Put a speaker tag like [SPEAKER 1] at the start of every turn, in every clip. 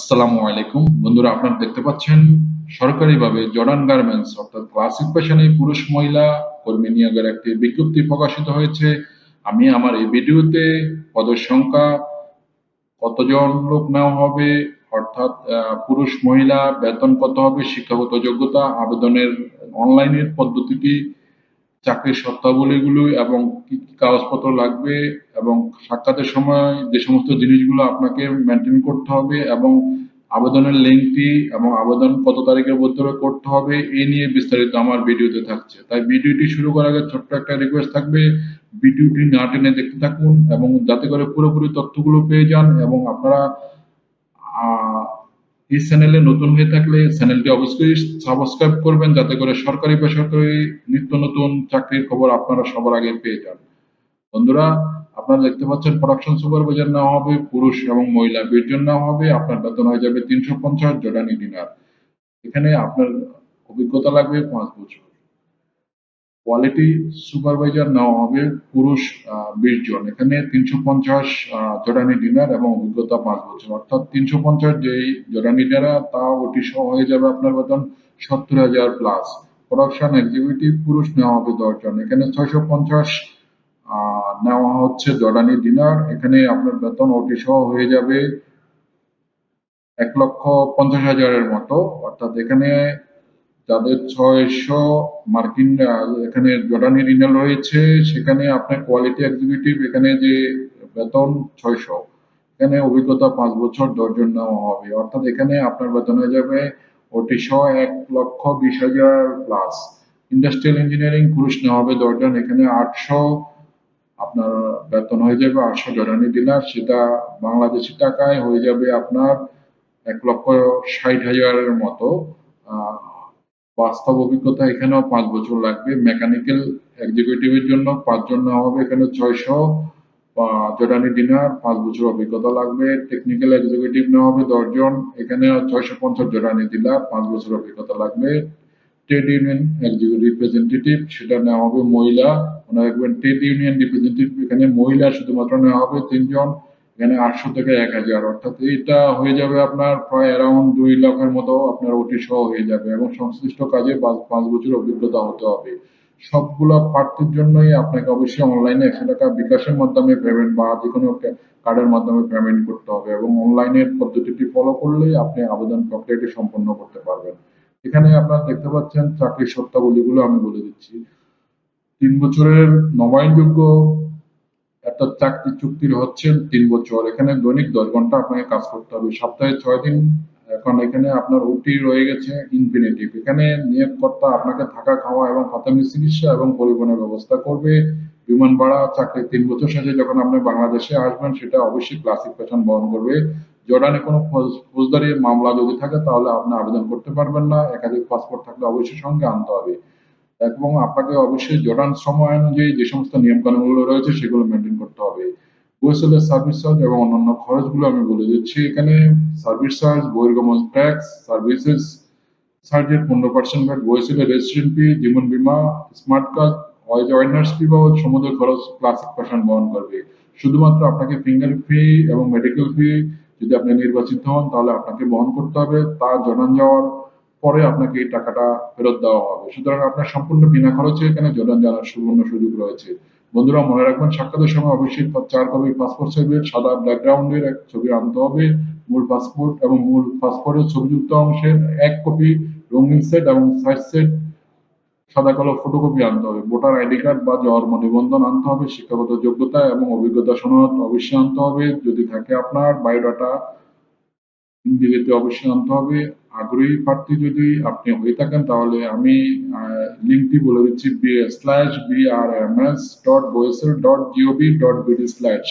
[SPEAKER 1] আসসালামু আলাইকুম। বন্ধুরা, আপনারা দেখতে পাচ্ছেন, সরকারিভাবে জর্ডান গার্মেন্টস, অর্থাৎ ক্লাসিক ফ্যাশনে পুরুষ মহিলা কর্মী নিয়োগের একটি বিজ্ঞপ্তি প্রকাশিত হয়েছে। আমি আমার এই ভিডিওতে পদের সংখ্যা, কতজন লোক নেওয়া হবে, অর্থাৎ পুরুষ মহিলা বেতন কত হবে, শিক্ষাগত যোগ্যতা, আবেদনের অনলাইনের পদ্ধতিটি চাকরির শর্তাবলীগুলো এবং কি কাগজপত্র লাগবে এবং সাক্ষাতের সময় যে সমস্ত জিনিসগুলো আপনাকে মেনটেন করতে হবে এবং আবেদনের লিঙ্কটি এবং আবেদন কত তারিখের মধ্যে করতে হবে, এ নিয়ে বিস্তারিত আমার ভিডিওতে থাকছে। তাই ভিডিওটি শুরু করার আগে ছোট্ট একটা রিকোয়েস্ট থাকবে ভিডিওটি না টেনে দেখতে থাকুন এবং যাতে করে পুরোপুরি তথ্যগুলো পেয়ে যান এবং আপনারা এই চ্যানেলে নতুন হয়ে থাকলে চ্যানেলটি অবশ্যই সাবস্ক্রাইব করবেন, যাতে করে সরকারি বেসরকারি নিত্য নতুন চাকরির খবর আপনারা সবার আগে পেয়ে যান। বন্ধুরা, আপনারা দেখতে পাচ্ছেন প্রোডাকশন সুপারভাইজার নেওয়া হবে, পুরুষ এবং মহিলা বীরজন নেওয়া হবে, আপনার বেতন হয়ে যাবে তিনশো পঞ্চাশ, জোডানি ডিনার এখানে আপনার অভিজ্ঞতা লাগবে পাঁচ বছর। কোয়ালিটি সুপারভাইজার নেওয়া হবে পুরুষ বিশ জন। এখানে তিনশো পঞ্চাশ জর্ডানি ডিনার এবং অভিজ্ঞতা পাঁচ বছর। অর্থাৎ তিনশো পঞ্চাশ যেই জর্ডানি ডিনার, তা ওটি সহ হয়ে যাবে আপনার বেতন সত্তর হাজার প্লাস প্রোডাকশন এক্সিকিউটিভ পুরুষ নেওয়া হবে দশ জন এখানে ছয়শো পঞ্চাশ নেওয়া হচ্ছে জর্ডানি ডিনার। এখানে আপনার বেতন ওটি সহ হয়ে যাবে এক লক্ষ পঞ্চাশ হাজারের মতো। অর্থাৎ এখানে যাদের ছয়শো মার্কিন এখানে জর্ডানি রিনাল রয়েছে, সেখানে আপনার কোয়ালিটি এক্সিকিউটিভ এখানে যে বেতন ছয়শো, এখানে অভিজ্ঞতা পাঁচ বছর, দশজন নেওয়া হবে। অর্থাৎ এখানে আপনার বেতন হয়ে যাবে ওটি সহ এক লক্ষ বিশ হাজার প্লাস ইন্ডাস্ট্রিয়াল ইঞ্জিনিয়ারিং পুরুষ নেওয়া হবে দশজন, এখানে আটশো আপনার বেতন হয়ে যাবে, আটশো জর্ডানি দিনার সেটা বাংলাদেশি টাকায় হয়ে যাবে আপনার এক লক্ষ ষাট হাজারের মতো। বাস্তব অভিজ্ঞতা এখানেও পাঁচ বছর লাগবে। মেকানিক্যাল এক্সিকিউটিভের জন্য পাঁচজন নেওয়া হবে। এখানে ছয়শো জর্ডানি ডিনার, পাঁচ বছর অভিজ্ঞতা লাগবে। টেকনিক্যাল এক্সিকিউটিভ নেওয়া হবে দশজন। এখানে ছয়শো পঞ্চাশ জর্ডানি ডিলার পাঁচ বছর অভিজ্ঞতা লাগবে। ট্রেড ইউনিয়ন এক্সিকিউটিভ রিপ্রেজেন্টেটিভ সেটা নেওয়া হবে মহিলা। রাখবেন ট্রেড ইউনিয়ন রিপ্রেজেন্টেটিভ এখানে মহিলা শুধুমাত্র নেওয়া হবে তিনজন। এখানে আটশো থেকে এক হাজার, অর্থাৎ এটা হয়ে যাবে আপনার প্রায় অ্যারাউন্ড দুই লাখের মতো আপনার ওটি সহ হয়ে যাবে এবং সংশ্লিষ্ট কাজে পাঁচ- বছর অভিজ্ঞতা হতে হবে। সবগুলা প্রার্থীর জন্যই আপনাকে অবশ্যই অনলাইনে একশো টাকা বিকাশের মাধ্যমে পেমেন্ট বা যে কোনো কার্ডের মাধ্যমে পেমেন্ট করতে হবে এবং অনলাইনের পদ্ধতিটি ফলো করলেই আপনি আবেদন প্রক্রিয়াটি সম্পন্ন করতে পারবেন। এখানে আপনারা দেখতে পাচ্ছেন চাকরির শর্তাবলীগুলো আমি বলে দিচ্ছি। তিন বছরের নবায়নযোগ্য একটা চাকরি চুক্তির হচ্ছে তিন বছর। এখানে দৈনিক দশ ঘণ্টা আপনাকে কাজ করতে হবে। সপ্তাহে ছয় দিন। এখন এখানে আপনার ওটি রয়ে গেছে ইনফিনিটিভ এখানে নিয়োগকর্তা আপনাকে থাকা, খাওয়া এবং প্রাথমিক চিকিৎসা এবং পরিবহনের ব্যবস্থা করবে। বিমান ভাড়া, চাকরি তিন বছর শেষে যখন আপনি বাংলাদেশে আসবেন, সেটা অবশ্যই ক্লাসিক পেশন বহন করবে। জর্ডানে কোনো ফৌজ- ফৌজদারি মামলা যদি থাকে, তাহলে আপনি আবেদন করতে পারবেন না। একাধিক পাসপোর্ট থাকলে অবশ্যই সঙ্গে আনতে হবে। এবং আপনাকে অবশ্যই জর্ডান সময় অনুযায়ী যে সমস্ত নিয়ম কানুনগুলো রয়েছে সেগুলো মেনটেন করতে হবে। গোয়েসেল সার্ভিস চার্জ এবং অন্যান্য খরচগুলো আমি বলে দিচ্ছি। এখানে সার্ভিস চার্জ বহির্গমন ট্যাক্স সার্ভিসেস চার্জের পনেরো পার্সেন্ট ভ্যাট গোয়েসেলের রেজিস্ট্রেশন ফি জীবন বীমা smart card wise awareness fee বাবদ সমুদ্র খরচ ক্লাসিক পার্সন বহন করবে। শুধুমাত্র আপনাকে ফিঙ্গার ফি এবং মেডিকেল ফি যদি আপনি নির্বাচিত হন তাহলে আপনাকে বহন করতে হবে। তা জর্ডান যাওয়ার পরে আপনাকে এই টাকাটা ফেরত দেওয়া হবে। সুতরাং আপনার সম্পূর্ণ বিনা খরচে এখানে জর্ডান জানার সুবর্ণ সুযোগ রয়েছে। বন্ধুরা, মনে রাখবেন, সাক্ষাতের সময় অবশ্যই চার কপি পাসপোর্ট সাইজের সাদা ব্যাকগ্রাউন্ডের এক ছবি আনতে হবে, মূল পাসপোর্ট এবং মূল পাসপোর্টের ছবিযুক্ত অংশের এক কপি রঙিন সেট এবং সাইজ সেট সাদা কালো ফটোকপি আনতে হবে। ভোটার আইডি কার্ড বা জন্ম নিবন্ধন আনতে হবে, শিক্ষাগত যোগ্যতা এবং অভিজ্ঞতা সনদ অবশ্যই আনতে হবে। যদি থাকে আপনার বায়োডাটা ইংরেজিতে অবশ্যই আনতে হবে। আগ্রহী প্রার্থী যদি আপনি হয়ে থাকেন, তাহলে আমি লিঙ্কটি বলে দিচ্ছি slash B R M S dot BOESL dot G O V dot BD slash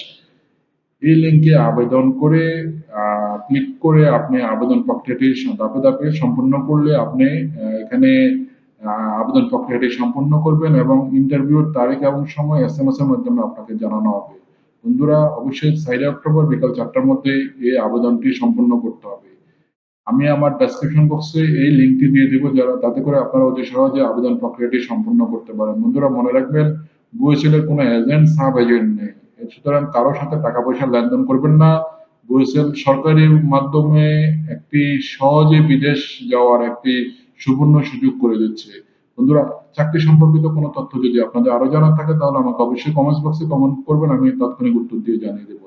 [SPEAKER 1] এই লিঙ্কে আবেদন করে ক্লিক করে আপনি আবেদন প্রক্রিয়াটি ধাপে ধাপে সম্পূর্ণ করলে আপনি এখানে আবেদন প্রক্রিয়াটি সম্পূর্ণ করবেন এবং ইন্টারভিউর তারিখ এবং সময় এস এম এস এর মাধ্যমে আপনাকে জানানো হবে। বন্ধুরা, অবশ্যই সাইডে অক্টোবর বিকাল চারটার মধ্যে এই আবেদনটি সম্পূর্ণ করতে হবে। আমি আমার ডেসক্রিপশন বক্সে এই লিঙ্কটি দিয়ে দিব, যারা, তাতে করে আপনারা অতি সহজে আবেদন প্রক্রিয়াটি সম্পূর্ণ করতে পারেন। বন্ধুরা, মনে রাখবেন বুয়েসেলের কোনো এজেন্ট সাব এজেন্ট নেই। সুতরাং কারোর সাথে টাকা পয়সা লেনদেন করবেন না। ওয়েসেল সরকারের মাধ্যমে একটি সহজে বিদেশ যাওয়ার একটি সুবর্ণ সুযোগ করে দিচ্ছে। বন্ধুরা, চাকরি সম্পর্কিত কোনো তথ্য যদি আপনাদের আরও জানার থাকে, তাহলে আমাকে অবশ্যই কমেন্টস বক্সে কমেন্ট করবেন, আমি তাৎক্ষণিক উত্তর দিয়ে জানিয়ে দেবো।